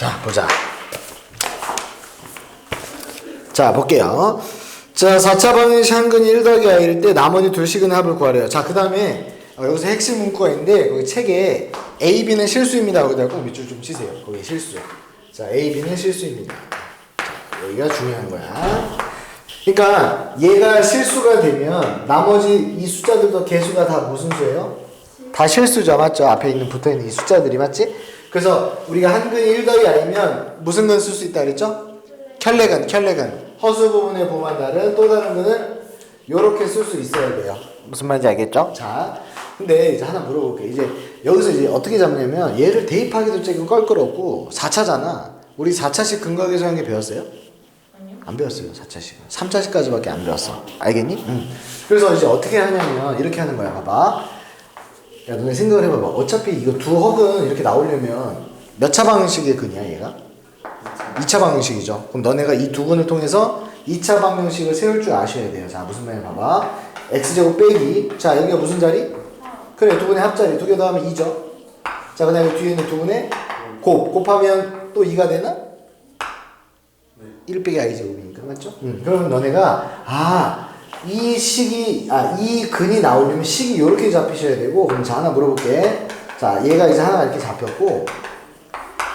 자, 보자. 자, 볼게요. 자, 4차 방정식 한근이 1 더하기 i일 때 나머지 둘씩은 합을 구하래요. 자, 그 다음에 여기서 핵심 문구가 있는데 거기 책에 A, B는 실수입니다. 거기다 꼭 밑줄 좀 치세요. 거기 실수. 자, A, B는 실수입니다. 자, 여기가 중요한 거야. 그러니까 얘가 실수가 되면 나머지 이 숫자들도 개수가 다 무슨 수예요? 다 실수죠, 맞죠? 앞에 있는 붙어 있는 이 숫자들이 맞지? 그래서 우리가 한근이 1 더하기 아니면 무슨 근 쓸 수 있다 그랬죠? 켤레근, 켤레근. 허수 부분의 부만 다른 또 다른 근을 요렇게 쓸 수 있어야 돼요. 무슨 말인지 알겠죠? 자, 근데 이제 하나 물어볼게. 이제 여기서 이제 어떻게 잡냐면 얘를 대입하기도 조금 껄끄럽고 4차잖아. 우리 4차식 근거 계산한 게 배웠어요? 안 배웠어요, 4차식은. 3차식까지밖에 안 배웠어. 알겠니? 응. 그래서 이제 어떻게 하냐면 이렇게 하는 거야. 봐봐. 야, 너네 생각을 해봐봐. 어차피 이거 두 헉은 이렇게 나오려면 몇 차 방정식의 근이야, 얘가? 2차 방정식이죠. 그럼 너네가 이 두 근을 통해서 2차 방정식을 세울 줄 아셔야 돼요. 자, 무슨 말이야, 봐봐. x제곱 빼기. 자, 여기가 무슨 자리? 그래, 두 분의 합자리. 두 개 더하면 2죠. 자, 그 다음에 뒤에 있는 두 분의 곱. 곱하면 또 2가 되나? 1 빼기 i 제곱이니까 맞죠? 음, 그러면 너네가 아, 이 식이 아, 이 근이 나오려면 식이 이렇게 잡히셔야 되고 그럼 자 하나 물어볼게. 자, 얘가 이제 하나 이렇게 잡혔고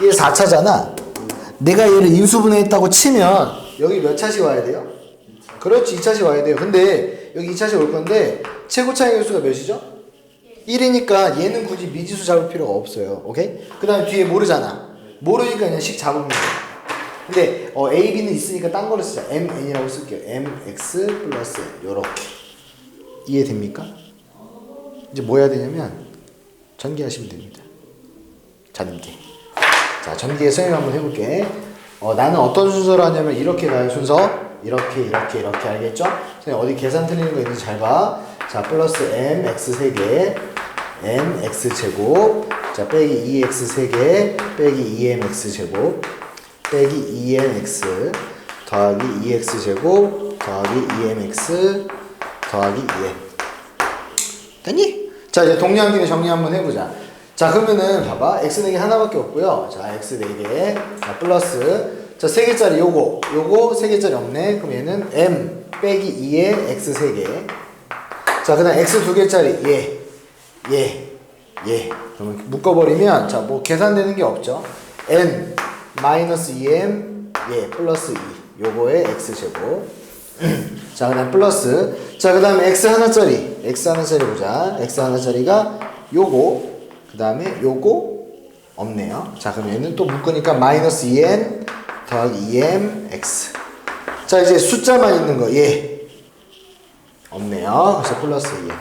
얘 4차잖아. 내가 얘를 인수분해했다고 치면 여기 몇 차씩 와야 돼요? 그렇지, 2차씩 와야 돼요. 근데 여기 2차씩 올 건데 최고 차이 개수가 몇이죠? 1이니까 얘는 굳이 미지수 잡을 필요가 없어요. 오케이? 그 다음에 뒤에 모르잖아. 모르니까 그냥 식 잡으면 돼. 근데 어, A, B는 있으니까 딴 거를 쓰자. MN이라고 쓸게요. MX 플러스 요렇게. 이해됩니까? 이제 뭐 해야 되냐면 전개하시면 됩니다. 전개. 자, 전개 설명 한번 해볼게. 어, 나는 어떤 순서로 하냐면 이렇게 가요 순서. 이렇게 이렇게 이렇게 알겠죠? 선생님 어디 계산 틀리는 거 있는지 잘 봐. 자, 플러스 m x 3개 m x 제곱 자, 빼기 2x 3개 빼기 2m x 제곱 빼기 2mx 더하기 2x 제곱 더하기 2mx 더하기 2m 됐니? 자 이제 동량 길의 정리 한번 해보자. 자 그러면은 봐봐. X 4개 하나밖에 없고요. 자 x 4개. 자 플러스. 자 3개짜리 요거. 요거 3개짜리 없네. 그럼 얘는 m 빼기 2에 x 3개. 자 그다음 x 2개짜리. 얘 얘, 얘. 그러면 묶어버리면 자 뭐 계산되는 게 없죠. N 마이너스 2m 예 플러스 2 요거의 x 제곱. 자 그다음 플러스. 자 그다음 x 하나짜리. x 하나짜리 보자. x 하나짜리가 요거 그 다음에 요거 없네요. 자 그럼 얘는 또 묶으니까 마이너스 2n 더하기 2m x. 자 이제 숫자만 있는 거예. 없네요. 그래서 플러스 2m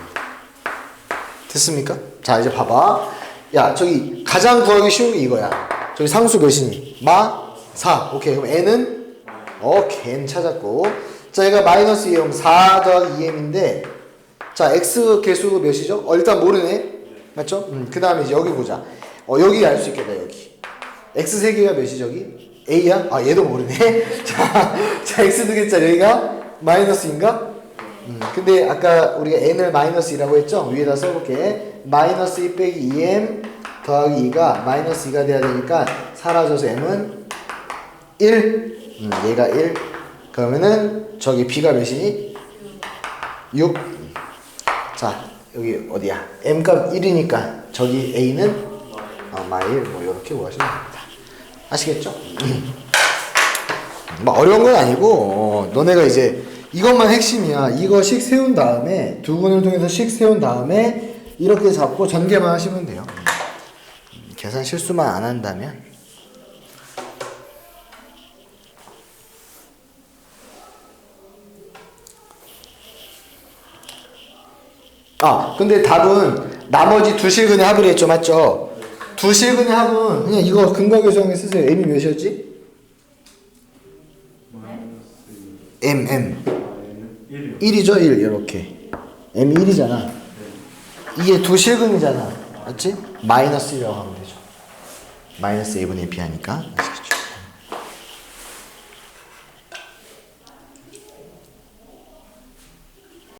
됐습니까? 자 이제 봐봐. 야 저기 가장 구하기 쉬운 게 이거야 저기 상수 몇이니? 마? 4 오케이 그럼 n은 오케이 n 찾았고 자 얘가 마이너스 2 그럼 4 더하기 2m인데 자 x 개수 몇이죠? 어 일단 모르네 맞죠? 음, 그 다음에 이제 여기 보자 어 여기 알 수 있겠다 여기 x 3개가 몇이 저기? a야? 아 얘도 모르네 자, 자 x 2개짜리 여기가 마이너스인가? 음, 근데 아까 우리가 n을 마이너스 2라고 했죠? 위에다 써볼게. 마이너스 2 빼기 2m 더하기 2가 마이너스 2가 돼야 되니까 사라져서 m은 1. 음, 얘가 1. 그러면은 저기 b가 몇이니? 6. 자, 여기 어디야? m 값 1이니까 저기 a는 어, 마일 뭐 이렇게 구하시면 됩니다. 아시겠죠? 뭐 어려운 건 아니고 어, 너네가 이제 이것만 핵심이야. 이거 식 세운 다음에 두 군을 통해서 식 세운 다음에 이렇게 잡고 전개만 하시면 돼요. 음, 계산 실수만 안 한다면? 아 근데 답은 나머지 두 실근의 합을 했죠. 맞죠? 두 실근의 합은 그냥 이거 근거 교정에 쓰세요. m이 몇이었지? m m. 1이죠 1 이렇게. m이 1이잖아. 이게 두 실근이잖아 맞지? 마이너스 1이라고 하면 되죠 마이너스 a분의 b 하니까 아시겠죠?